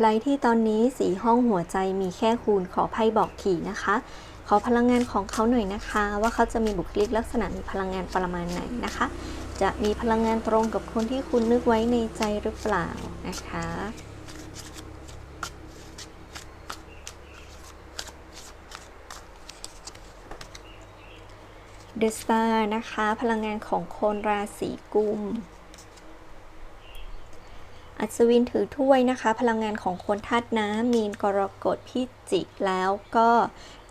ใครที่ตอนนี้สีห้องหัวใจมีแค่คุณขอไพ่บอกทีนะคะ ขอพลังงานของเขาหน่อยนะคะ ว่าเขาจะมีบุคลิกลักษณะมีพลังงานประมาณไหนนะคะ จะมีพลังงานตรงกับคนที่คุณนึกไว้ในใจหรือเปล่านะคะเดอะสตานะคะ พลังงานของคนราศีกุม อัศวินถือถ้วยนะคะ พลังงานของคนธาตุน้ำมีนกรกฎพิจิกแล้วก็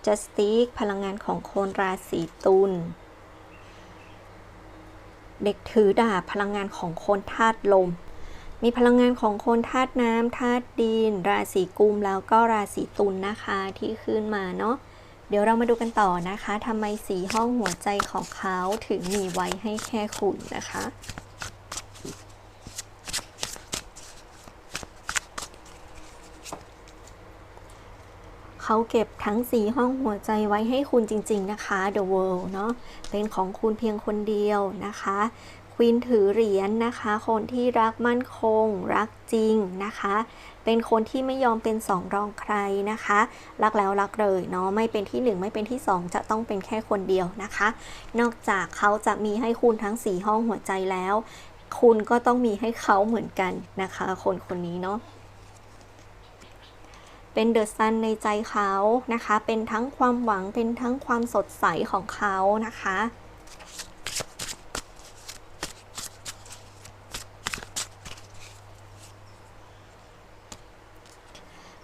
จัสติกพลังงานของคนราศีตุลเด็กถือดาบพลังงานของคนธาตุลม มีพลังงานของคนธาตุน้ำธาตุดิน ราศีกุมแล้วก็ราศีตุลนะคะที่ขึ้นมาเนาะเดี๋ยวเรามาดูกันต่อนะคะทำไมสีห้องหัวใจของเขาถึงมีไว้ให้แค่คุณนะคะ เขาเก็บทั้งสีห้องหัวใจไว้ให้คุณจริง ๆ นะคะ The World เนาะเป็นของคุณเพียงคนเดียวนะคะควีนถือเหรียญนะคะ คนที่รักมั่นคง รักจริงนะคะ เป็นคนที่ไม่ยอมเป็นสองรองใครนะคะ รักแล้วรักเลยเนาะไม่เป็นที่หนึ่งไม่เป็นที่สองจะต้องเป็นแค่คนเดียวนะคะ นอกจากเขาจะมีให้คุณทั้งสีห้องหัวใจแล้ว คุณก็ต้องมีให้เขาเหมือนกันนะคะ คนคนนี้เนาะ เป็นเดอะซันในใจเขานะคะ เป็นทั้งความหวังเป็นทั้งความสดใสของเขานะคะ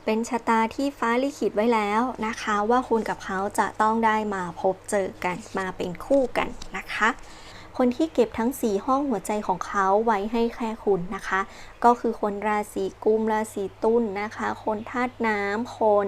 เป็นชะตาที่ฟ้าลิขิตไว้แล้วนะคะ ว่าคุณกับเขาจะต้องได้มาพบเจอกันมาเป็นคู่กันนะคะ คนที่เก็บทั้ง 4 ห้องหัวใจของเขาไว้ให้แค่คุณนะคะ ก็คือคนราศีกุมราศีตุลนะคะ คนธาตุน้ำคน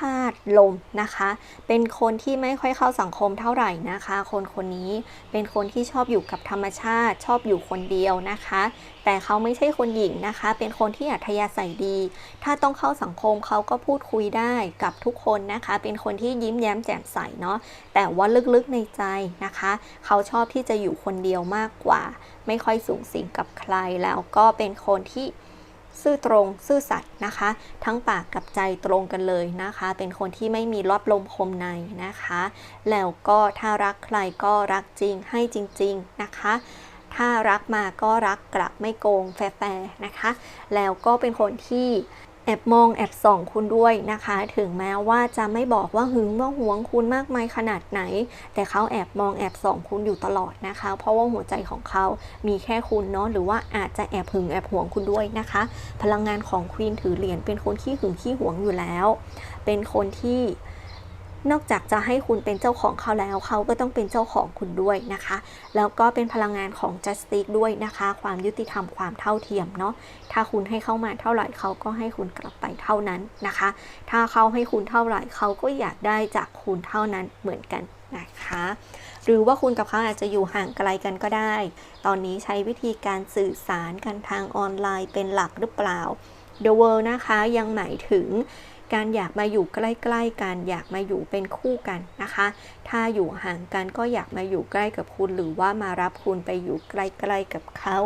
ธาตุลมนะคะ เป็นคนที่ไม่ค่อยเข้าสังคมเท่าไหร่นะคะ คนคนนี้เป็นคนที่ชอบอยู่กับธรรมชาติ ชอบอยู่คนเดียวนะคะ แต่เขาไม่ใช่คนหญิงนะคะ เป็นคนที่อัธยาศัยดี ถ้าต้องเข้าสังคมเขาก็พูดคุยได้กับทุกคนนะคะ เป็นคนที่ยิ้มแย้มแจ่มใสเนาะ แต่ว่าลึกๆในใจนะคะ เขาชอบที่จะอยู่คนเดียวมากกว่า ไม่ค่อยสูงสิงกับใครแล้วก็เป็นคนที่ ซื่อตรงซื่อสัตย์นะคะ ทั้งปากกับใจตรงกันเลยนะคะ เป็นคนที่ไม่มีรอบลมคมในนะคะ แล้วก็ถ้ารักใครก็รักจริงให้จริง ๆนะคะ ถ้ารักมาก็รักกลับไม่โกงแฟร์ๆนะคะ แล้วก็เป็นคนที่ อบมองแอบส่องคุณด้วยนะคะ ถึงแม้ว่าจะไม่บอกว่าหึงว่าหวงคุณมากมายขนาดไหน แต่เขาแอบมองแอบส่องคุณอยู่ตลอดนะคะ เพราะว่าหัวใจของเขามีแค่คุณเนาะหรือว่าอาจจะแอบหึงแอบหวงคุณด้วยนะคะ พลังงานของควีนถือเหรียญเป็นคนขี้หึงขี้หวงอยู่แล้ว เป็นคนที่ นอกจากจะให้คุณเป็นเจ้าของเขาแล้ว เขาก็ต้องเป็นเจ้าของคุณด้วยนะคะ แล้วก็เป็นพลังงานของ justice ด้วยนะคะ ความยุติธรรมความเท่าเทียมเนาะถ้าคุณให้เข้ามาเท่าไหร่เขาก็ให้คุณกลับไปเท่านั้นนะคะ ถ้าเขาให้คุณเท่าไหร่เขาก็อยากได้จากคุณเท่านั้นเหมือนกันนะคะหรือว่าคุณกับเขาอาจจะอยู่ห่างไกลกันก็ได้ ตอนนี้ใช้วิธีการสื่อสารกันทางออนไลน์เป็นหลักหรือเปล่า The World นะคะยังหมายถึง การอยากมาอยู่ใกล้ๆกันอยากมาอยู่เป็นคู่กันนะคะ ถ้าอยู่ห่างกันก็อยากมาอยู่ใกล้กับคุณ หรือว่ามารับคุณไปอยู่ใกล้ๆกับเขา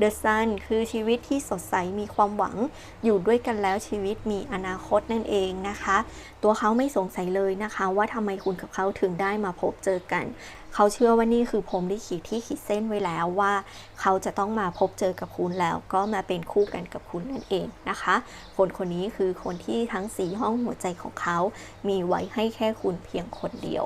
The Sun คือชีวิตที่สดใสมีความหวัง อยู่ด้วยกันแล้วชีวิตมีอนาคตนั่นเองนะคะ ตัวเขาไม่สงสัยเลยนะคะ ว่าทำไมคุณกับเขาถึงได้มาพบเจอกัน เขาเชื่อว่านี่คือผมลิขิตที่ขีดเส้นไว้แล้วว่า เขาจะต้องมาพบเจอกับคุณแล้วก็มาเป็นคู่กันกับคุณนั่นเองนะคะ คนคนนี้คือคนที่ทั้งสีห้องหัวใจของเขา มีไว้ให้แค่คุณเพียงคนเดียว